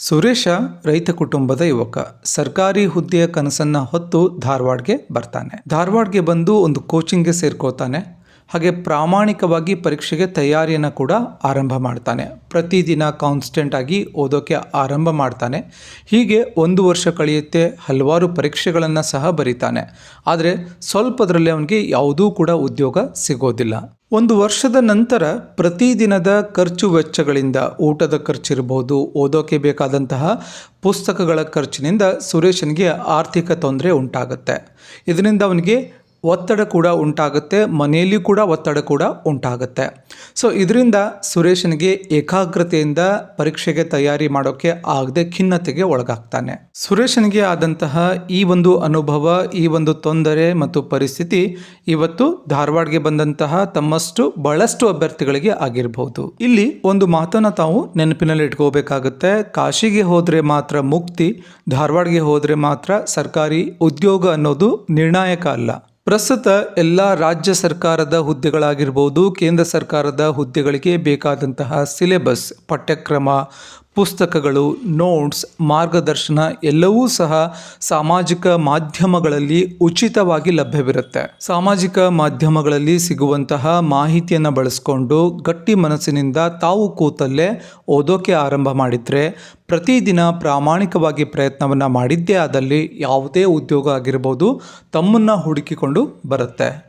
ಸುರೇಶ, ರೈತ ಕುಟುಂಬದ ಯುವಕ. ಸರ್ಕಾರಿ ಹುದ್ದೆಯ ಕನಸನ್ನ ಹೊತ್ತು ಧಾರವಾಡ್ಗೆ ಬರ್ತಾನೆ. ಧಾರವಾಡ್ಗೆ ಬಂದು ಒಂದು ಕೋಚಿಂಗ್ಗೆ ಸೇರ್ಕೋತಾನೆ ಹಾಗೆ ಪ್ರಾಮಾಣಿಕವಾಗಿ ಪರೀಕ್ಷೆಗೆ ತಯಾರಿಯನ್ನು ಕೂಡ ಆರಂಭ ಮಾಡ್ತಾನೆ. ಪ್ರತಿದಿನ ಕಾನ್ಸ್ಟೆಂಟ್ ಆಗಿ ಓದೋಕೆ ಆರಂಭ ಮಾಡ್ತಾನೆ. ಹೀಗೆ ಒಂದು ವರ್ಷ ಕಳೆಯುತ್ತೆ, ಹಲವಾರು ಪರೀಕ್ಷೆಗಳನ್ನು ಸಹ ಬರೀತಾನೆ. ಆದರೆ ಸ್ವಲ್ಪದರಲ್ಲಿ ಅವನಿಗೆ ಯಾವುದೂ ಕೂಡ ಉದ್ಯೋಗ ಸಿಗೋದಿಲ್ಲ. ಒಂದು ವರ್ಷದ ನಂತರ ಪ್ರತಿದಿನದ ಖರ್ಚು ವೆಚ್ಚಗಳಿಂದ ಊಟದ ಖರ್ಚಿರ್ಬೋದು ಓದೋಕೆ ಬೇಕಾದಂತಹ ಪುಸ್ತಕಗಳ ಖರ್ಚಿನಿಂದ ಸುರೇಶನಿಗೆ ಆರ್ಥಿಕ ತೊಂದರೆ ಉಂಟಾಗುತ್ತೆ. ಇದರಿಂದ ಅವನಿಗೆ ಒತ್ತಡ ಕೂಡ ಉಂಟಾಗುತ್ತೆ, ಮನೆಯಲ್ಲಿ ಕೂಡ ಒತ್ತಡ ಕೂಡ ಉಂಟಾಗುತ್ತೆ. ಸೊ ಇದರಿಂದ ಸುರೇಶನಿಗೆ ಏಕಾಗ್ರತೆಯಿಂದ ಪರೀಕ್ಷೆಗೆ ತಯಾರಿ ಮಾಡೋಕ್ಕೆ ಆಗದೆ ಖಿನ್ನತೆಗೆ ಒಳಗಾಗ್ತಾನೆ. ಸುರೇಶನಿಗೆ ಆದಂತಹ ಈ ಒಂದು ಅನುಭವ, ಈ ಒಂದು ತೊಂದರೆ ಮತ್ತು ಪರಿಸ್ಥಿತಿ ಇವತ್ತು ಧಾರವಾಡಗೆ ಬಂದಂತಹ ತಮ್ಮಷ್ಟು ಬಹಳಷ್ಟು ಅಭ್ಯರ್ಥಿಗಳಿಗೆ ಆಗಿರಬಹುದು. ಇಲ್ಲಿ ಒಂದು ಮಾತನ್ನ ತಾವು ನೆನಪಿನಲ್ಲಿ ಇಟ್ಕೋಬೇಕಾಗುತ್ತೆ. ಕಾಶಿಗೆ ಹೋದರೆ ಮಾತ್ರ ಮುಕ್ತಿ, ಧಾರವಾಡಗೆ ಹೋದರೆ ಮಾತ್ರ ಸರ್ಕಾರಿ ಉದ್ಯೋಗ ಅನ್ನೋದು ನಿರ್ಣಾಯಕ ಅಲ್ಲ. ಪ್ರಸ್ತುತ ಎಲ್ಲ ರಾಜ್ಯ ಸರ್ಕಾರದ ಹುದ್ದೆಗಳಾಗಿರ್ಬೋದು ಕೇಂದ್ರ ಸರ್ಕಾರದ ಹುದ್ದೆಗಳಿಗೆ ಬೇಕಾದಂತಹ ಸಿಲೆಬಸ್ ಪಠ್ಯಕ್ರಮ ಪುಸ್ತಕಗಳು ನೋಟ್ಸ್ ಮಾರ್ಗದರ್ಶನ ಎಲ್ಲವೂ ಸಹ ಸಾಮಾಜಿಕ ಮಾಧ್ಯಮಗಳಲ್ಲಿ ಉಚಿತವಾಗಿ ಲಭ್ಯವಿರುತ್ತೆ. ಸಾಮಾಜಿಕ ಮಾಧ್ಯಮಗಳಲ್ಲಿ ಸಿಗುವಂತಹ ಮಾಹಿತಿಯನ್ನು ಬಳಸ್ಕೊಂಡು ಗಟ್ಟಿ ಮನಸ್ಸಿನಿಂದ ತಾವು ಕೂತಲ್ಲೇ ಓದೋಕೆ ಆರಂಭ ಮಾಡಿದರೆ ಪ್ರತಿದಿನ ಪ್ರಾಮಾಣಿಕವಾಗಿ ಪ್ರಯತ್ನವನ್ನು ಮಾಡಿದ್ದೇ ಆದಲ್ಲಿ ಯಾವುದೇ ಉದ್ಯೋಗ ಆಗಿರ್ಬೋದು ತಮ್ಮನ್ನು ಹುಡುಕಿಕೊಂಡು ಬರುತ್ತೆ.